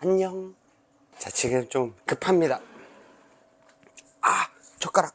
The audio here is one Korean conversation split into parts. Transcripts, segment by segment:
안녕. 자, 지금 좀 급합니다. 아, 젓가락.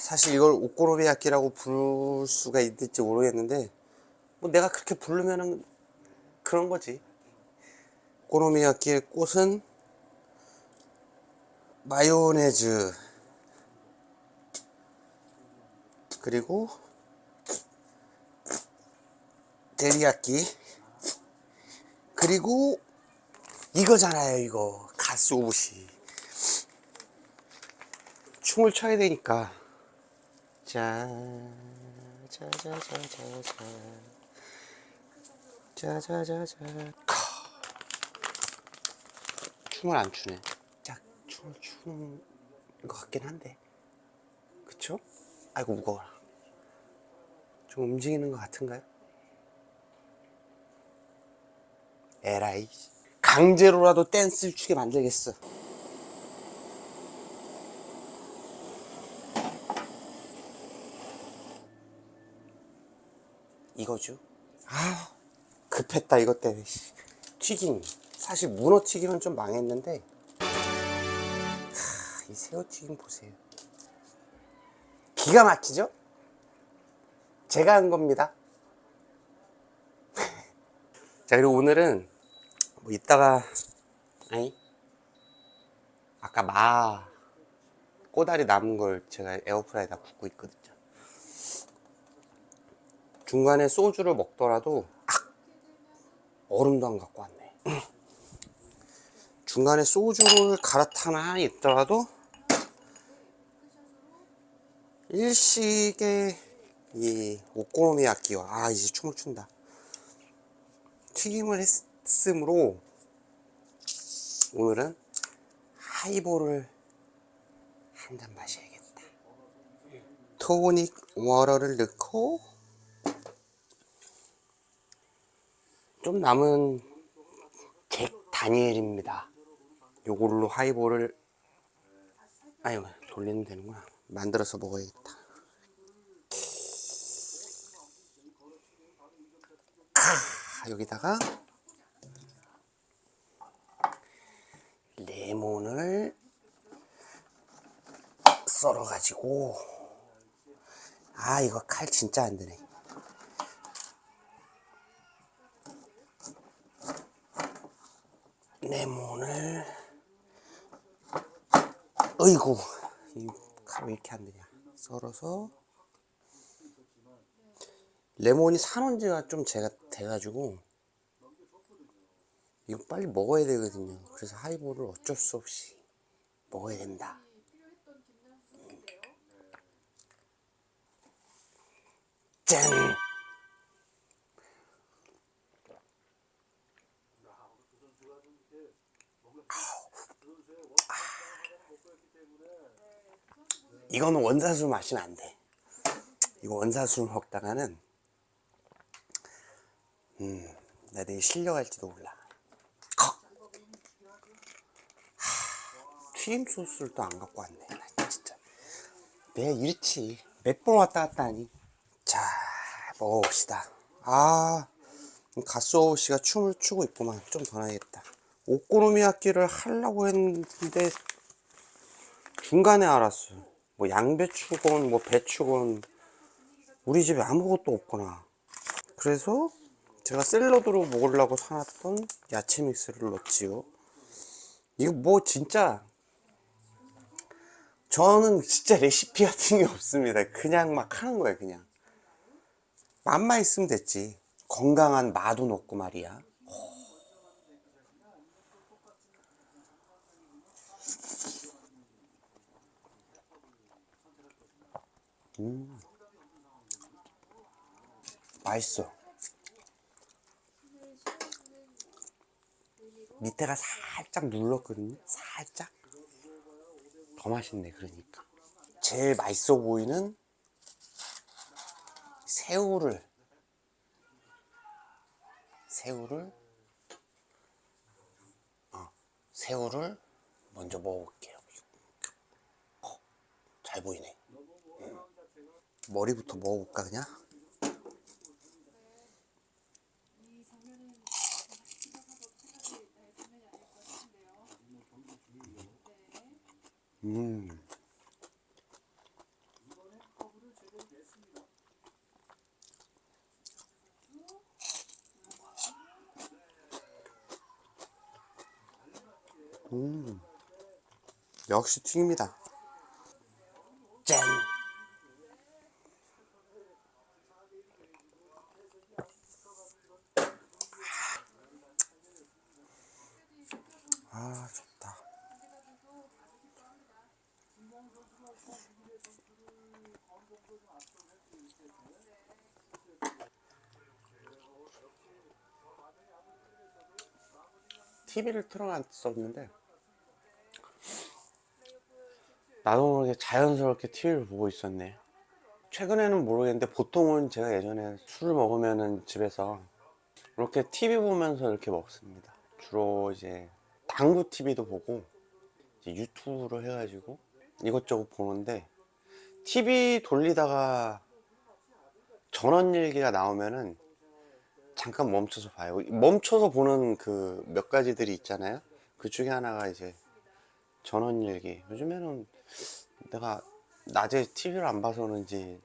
사실 이걸 오코노미야끼라고 부를 수가 있을지 모르겠는데, 뭐 내가 그렇게 부르면은 그런 거지. 오코노미야끼의 꽃은 마요네즈, 그리고 데리야끼, 그리고 이거잖아요, 이거. 가스오부시. 춤을 춰야 되니까. 자, 자, 자, 자, 자, 자. 자, 자, 자, 자. 카. 춤을 안 추네. 짝, 춤을 추는 것 같긴 한데. 그쵸? 아이고, 무거워라. 좀 움직이는 것 같은가요? 에라이. 강제로라도 댄스를 추게 만들겠어. 이거죠? 아, 급했다, 이것 때문에. 씨. 튀김. 사실 문어 튀김은 좀 망했는데, 하, 이 새우 튀김 보세요. 기가 막히죠? 제가 한 겁니다. 자, 그리고 오늘은 뭐 이따가 아니 아까 마 꼬다리 남은 걸 제가 에어프라이에다 굽고 있거든요. 중간에 소주를 먹더라도 악! 얼음도 안 갖고 왔네. 중간에 소주를 갈아타나 있더라도 일식의 이 오코노미야끼와 아 이제 춤을 춘다. 튀김을 했 으므로 오늘은 하이볼을 한 잔 마셔야겠다. 토닉 워터를 넣고 좀 남은 잭 다니엘입니다. 요걸로 하이볼을 아유 돌리면 되는구나. 만들어서 먹어야겠다. 아, 여기다가 레몬을 썰어 가지고. 아 이거 칼 진짜 안 되네. 레몬을. 어이구 이칼왜 이렇게 안 되냐. 썰어서. 레몬이 산온 지가 좀 제가 돼가지고 이거 빨리 먹어야 되거든요. 그래서 하이볼을 어쩔 수 없이 먹어야 된다. 짠! 이거는 원사수 마시면 안 돼. 이거 원사순 먹다가는 음, 나 내일 실려갈지도 몰라. 컥! 하, 튀김 소스를 또 안 갖고 왔네. 나 진짜. 내가 이렇지. 몇번 왔다 갔다 하니. 자, 먹어봅시다. 아, 가쏘 씨가 춤을 추고 있구만. 좀 더 나야겠다. 오코노미야끼를 하려고 했는데 중간에 알았어. 뭐 양배추건 뭐 배추건 우리 집에 아무것도 없구나. 그래서 제가 샐러드로 먹으려고 사놨던 야채 믹스를 넣지요. 이거 뭐 진짜 저는 진짜 레시피 같은 게 없습니다. 그냥 막 하는 거예요, 그냥. 맛만 있으면 됐지. 건강한 마도 넣고 말이야. 음. 맛있어. 밑에가 살짝 눌렀거든요. 살짝. 더 맛있네, 그러니까. 제일 맛있어 보이는 새우를, 새우를, 어, 새우를 먼저 먹어볼게요. 어, 잘 보이네. 음. 머리부터 먹어볼까, 그냥? 음. 음. 역시 튀김이다. 짠! 아, 좋다. TV를 틀어놨었는데 나도 모르게 자연스럽게 TV를 보고 있었네. 최근에는 모르겠는데 보통은 제가 예전에 술을 먹으면은 집에서 이렇게 TV 보면서 이렇게 먹습니다. 주로 이제 당구 TV도 보고 유튜브로 해가지고 이것저것 보는데 TV 돌리다가 전원 일기가 나오면은 잠깐 멈춰서 봐요. 멈춰서 보는 그 몇 가지들이 있잖아요. 그 중에 하나가 이제 전원 일기. 요즘에는 내가 낮에 TV를 안 봐서 그런지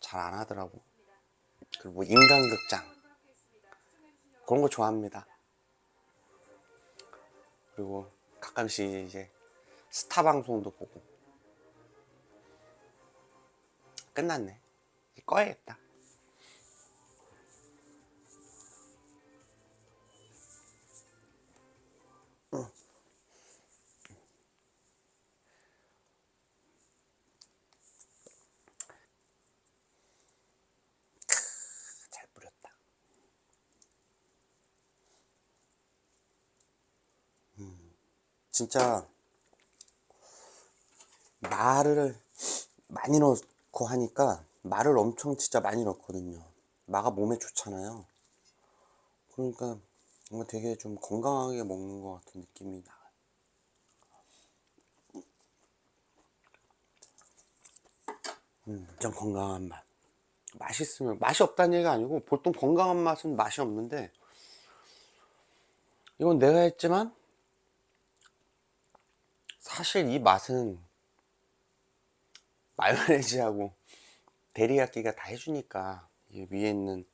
잘 안 하더라고. 그리고 뭐 인간극장 그런 거 좋아합니다. 그리고 가끔씩 이제 스타 방송도 보고 끝났네. 꺼야겠다. 진짜 마를 많이 넣고 하니까 마를 엄청 진짜 많이 넣거든요. 마가 몸에 좋잖아요. 그러니까 뭔가 되게 좀 건강하게 먹는 것 같은 느낌이 나요. 음, 좀 건강한 맛. 맛있으면 맛이 없다는 얘기가 아니고 보통 건강한 맛은 맛이 없는데 이건 내가 했지만 사실 이 맛은 마요네즈하고 데리야끼가 다 해주니까 이 위에 있는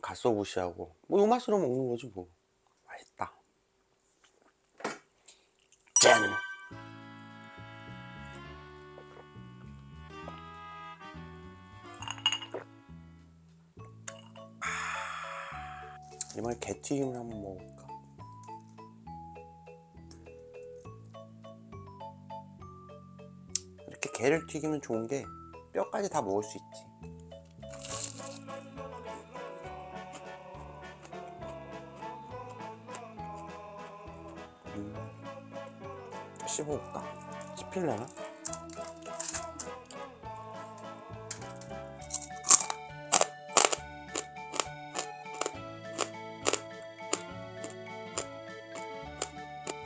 갓소부시하고 뭐 이 맛으로 먹는 거지 뭐. 맛있다. 짠! 이번에 게튀김을 한번 먹어 게를 튀기면 좋은 게 뼈까지 다 먹을 수 있지. 음. 씹어볼까? 씹힐려나?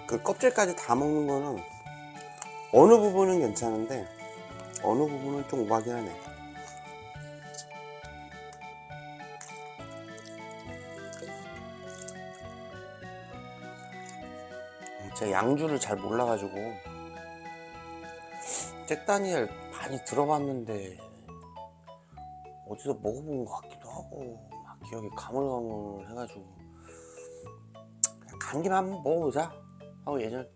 그 껍질까지 다 먹는 거는 어느 부분은 괜찮은데 어느 부분은 좀 오바긴 하네. 제가 양주를 잘 몰라가지고 잭다니엘 많이 들어봤는데 어디서 먹어본 것 같기도 하고 막 기억이 가물가물 해가지고 간 김에 한번 먹어보자 하고 예전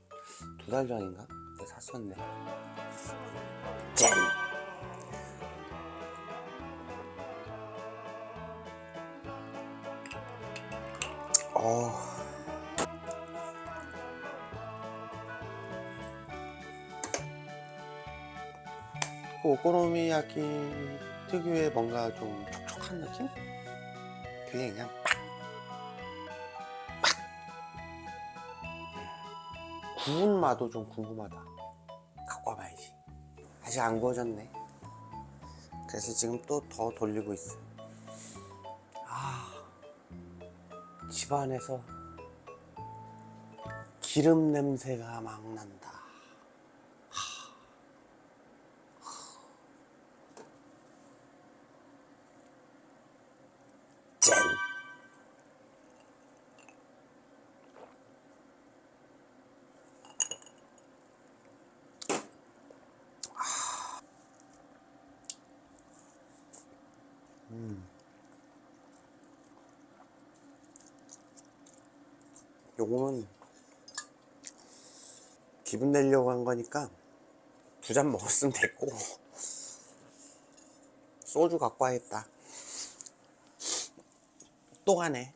두 달 전인가 샀었네 짠 어. 그 오코노미야키 특유의 뭔가 좀 촉촉한 느낌? 그게 그냥 팍! 팍! 구운 맛도 좀 궁금하다. 아직 안 구워졌네. 그래서 지금 또 더 돌리고 있어. 아, 집안에서 기름 냄새가 막 난다. 짠! 음. 요거는 내려고 한 거니까 두 잔 먹었으면 됐고 소주 갖고 와야겠다. 또 가네.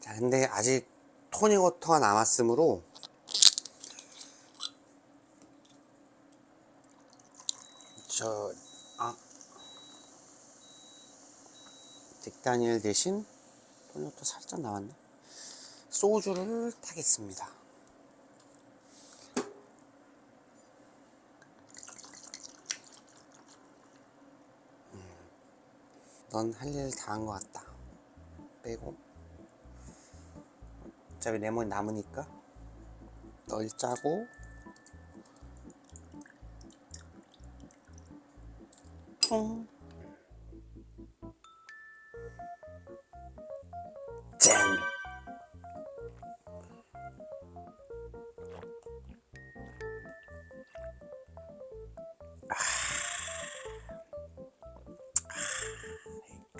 자, 근데 아직 토닉워터가 남았으므로 저, 아, 잭다니엘 대신 토닉워터 살짝 나왔네. 소주를 타겠습니다. 넌 할 일 다 한 것 같다. 빼고. 어차피 레몬 남으니까 널 짜고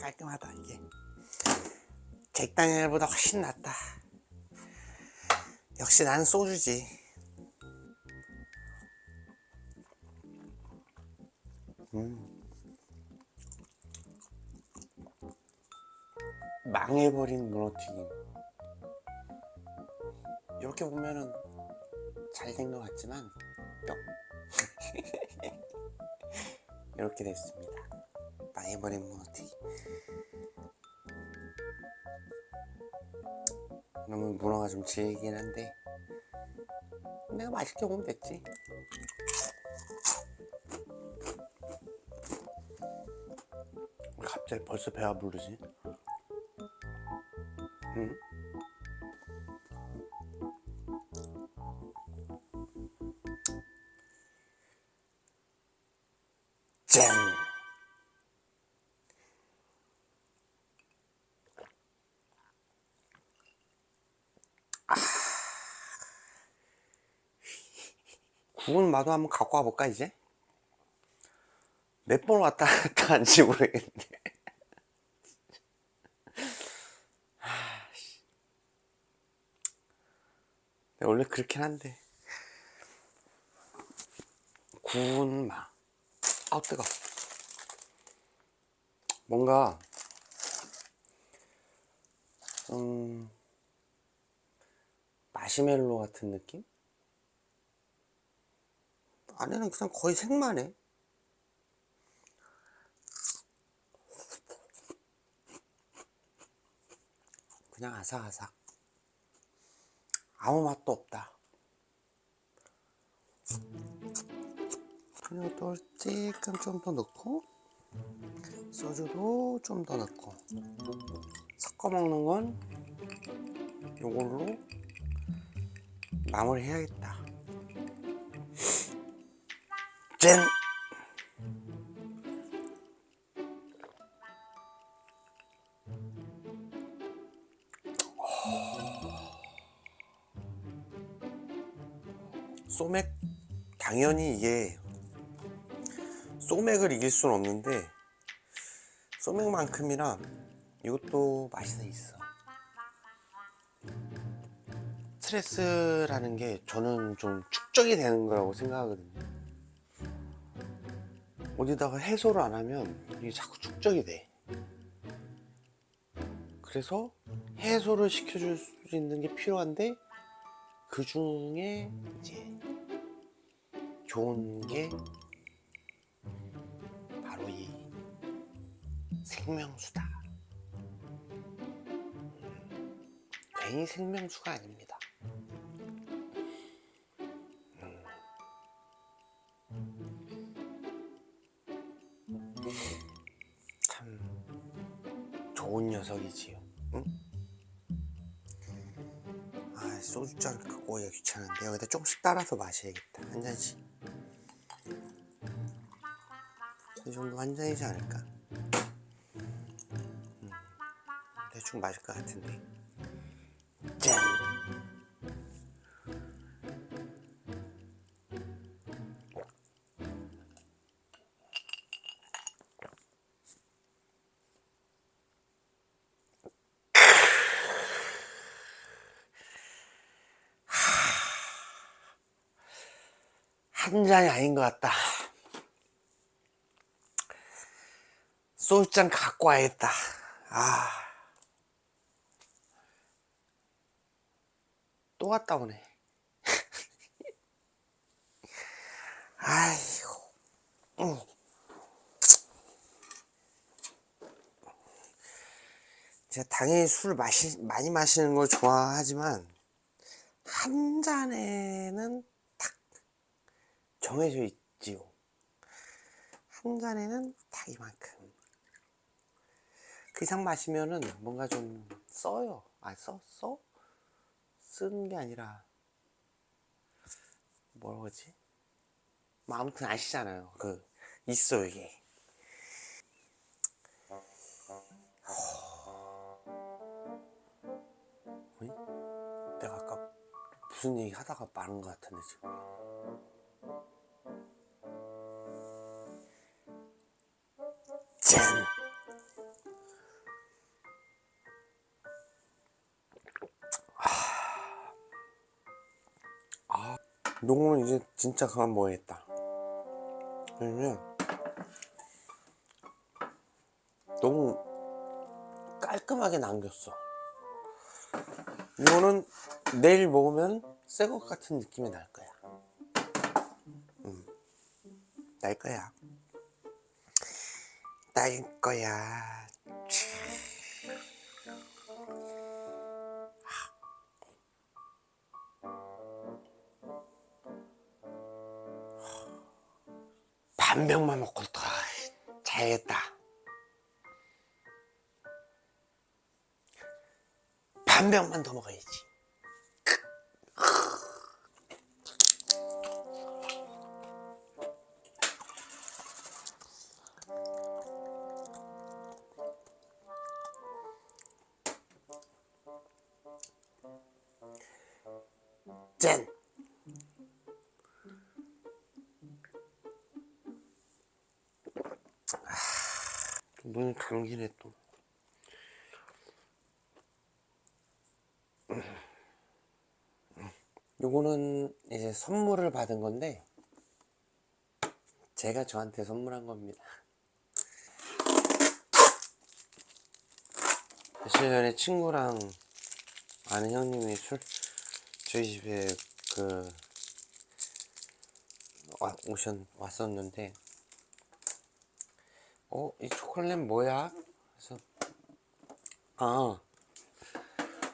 깔끔하다 이게. 잭다니엘보다 훨씬 낫다. 역시 난 소주지. 음. 망해버린 문어튀김. 이렇게 보면은 잘된 것 같지만 뿅. 이렇게 됐습니다. 망 해버린 문어튀김 그러면 문어가 좀 질긴 한데 내가 맛있게 먹으면 됐지 왜 갑자기 벌써 배가 부르지? 응? 구운 마도 한번 갖고 와볼까 이제? 몇 번 왔다 갔다 한지 씨. 근데 원래 그렇긴 한데 구운 마 아우 뜨거 뭔가 좀 마시멜로 같은 느낌? 안에는 그냥 거의 생마네. 그냥 아삭아삭. 아무 맛도 없다. 또 조금 좀더 넣고 소주도 좀 더 넣고 섞어 먹는 건 요걸로 마무리 해야겠다. 짠! 소맥 당연히 이게 소맥을 이길 수는 없는데 소맥만큼이나 이것도 맛이 있어. 스트레스라는 게 저는 좀 축적이 되는 거라고 생각하거든요. 어디다가 해소를 안 하면 이게 자꾸 축적이 돼. 그래서 해소를 시켜줄 수 있는 게 필요한데 그 중에 이제 좋은 게 바로 이 생명수다. 음, 괜히 생명수가 아닙니다. 녀석이지요. 응? 아 소주 잔 갖고 오기가 귀찮은데 여기다 조금씩 따라서 마셔야겠다. 한 잔씩. 이 정도 한 잔이지 않을까? 음, 대충 마실 것 같은데. 한 잔이 아닌 것 같다. 소주잔 갖고 와야겠다. 아. 또 갔다 오네. 아이고. 응. 제가 당연히 술 마시, 많이 마시는 걸 좋아하지만, 한 잔에는 딱 정해져 있지요. 한 잔에는 딱 이만큼. 그 이상 마시면은 뭔가 좀 써요. 아, 써? 써? 쓰는 게 아니라, 뭐라고 하지? 뭐 아무튼 아시잖아요. 그, 있어, 이게. 내가 아까 무슨 얘기 하다가 마른 것 같은데, 지금. 짠! 요거는 이제 진짜 그만 먹어야겠다. 왜냐면 너무 깔끔하게 남겼어. 이거는 내일 먹으면 새 것 같은 느낌이 날 거야. 음, 날 거야. 날 거야. 반 병만 먹고 더 자야겠다. 반 병만 더 먹어야지. 짠! 눈이 감기네 또. 요거는 이제 선물을 받은 건데 제가 저한테 선물한 겁니다. 며칠 전에 친구랑 아는 형님이 술 저희 집에 그 와, 오셨 왔었는데 어 이 초콜릿 뭐야? 그래서 아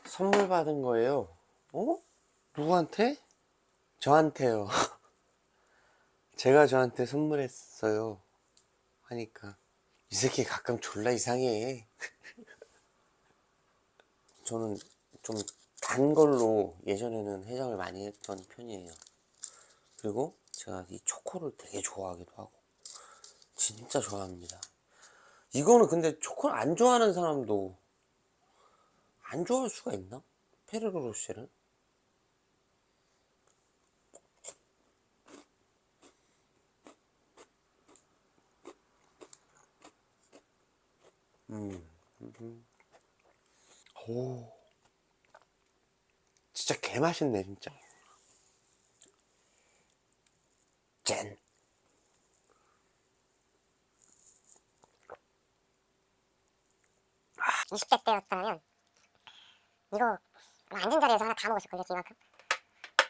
선물 받은 거예요. 어? 누구한테? 저한테요. 제가 저한테 선물했어요. 하니까 이 새끼 가끔 졸라 이상해. 저는 좀 단 걸로 예전에는 해장을 많이 했던 편이에요. 그리고 제가 이 초코를 되게 좋아하기도 하고 진짜 좋아합니다. 이거는 근데 초코를 안 좋아하는 사람도 안 좋아할 수가 있나? 페르로 로쉐를? 음, 음. 오, 진짜 개 맛있네 진짜. 짠. 20대 때였다면 이거 앉은 자리에서 하나 다 먹었을걸요 이만큼?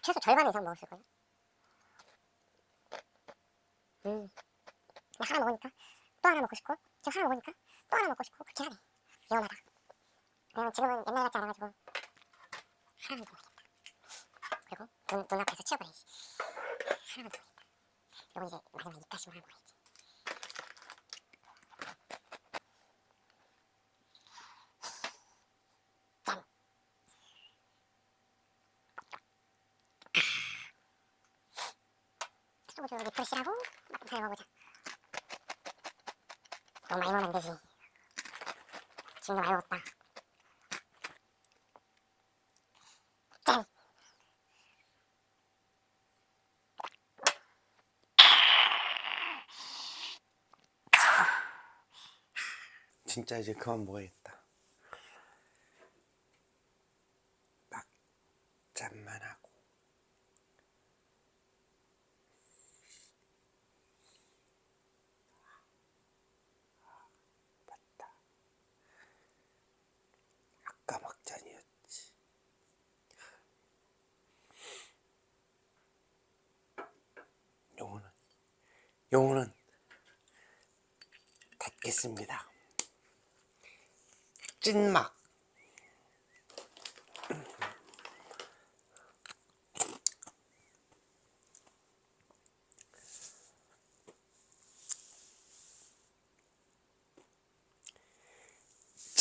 최소 절반 이상 먹었을걸요? 음. 하나 먹으니까 또 하나 먹고 싶고 지금 하나 먹으니까 또 하나 먹고 싶고 그렇게 하네. 위험하다. 왜냐면 지금은 옛날 같지 않아가지고 먹겠다 그리고 눈, 눈앞에서 치워버려야지. 하나만 더 먹겠다. 이거 이제 마지막 입가심으로 하나 먹어야지. 소주 리프레시라고? 잘 먹어보자. 너무 많이 먹으면 안 되지. 지금도 많이 먹었다 짠 진짜 이제 그만 먹어야겠다. 막 짠만 하고. 맞다. 아까 막잔이었지. 요거는 요거는 닫겠습니다. 찐막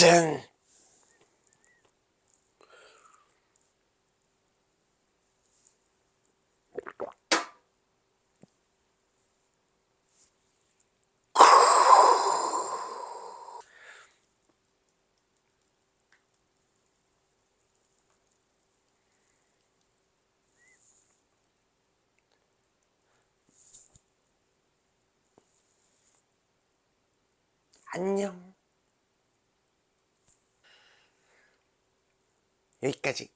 짠! 안녕. 여기까지.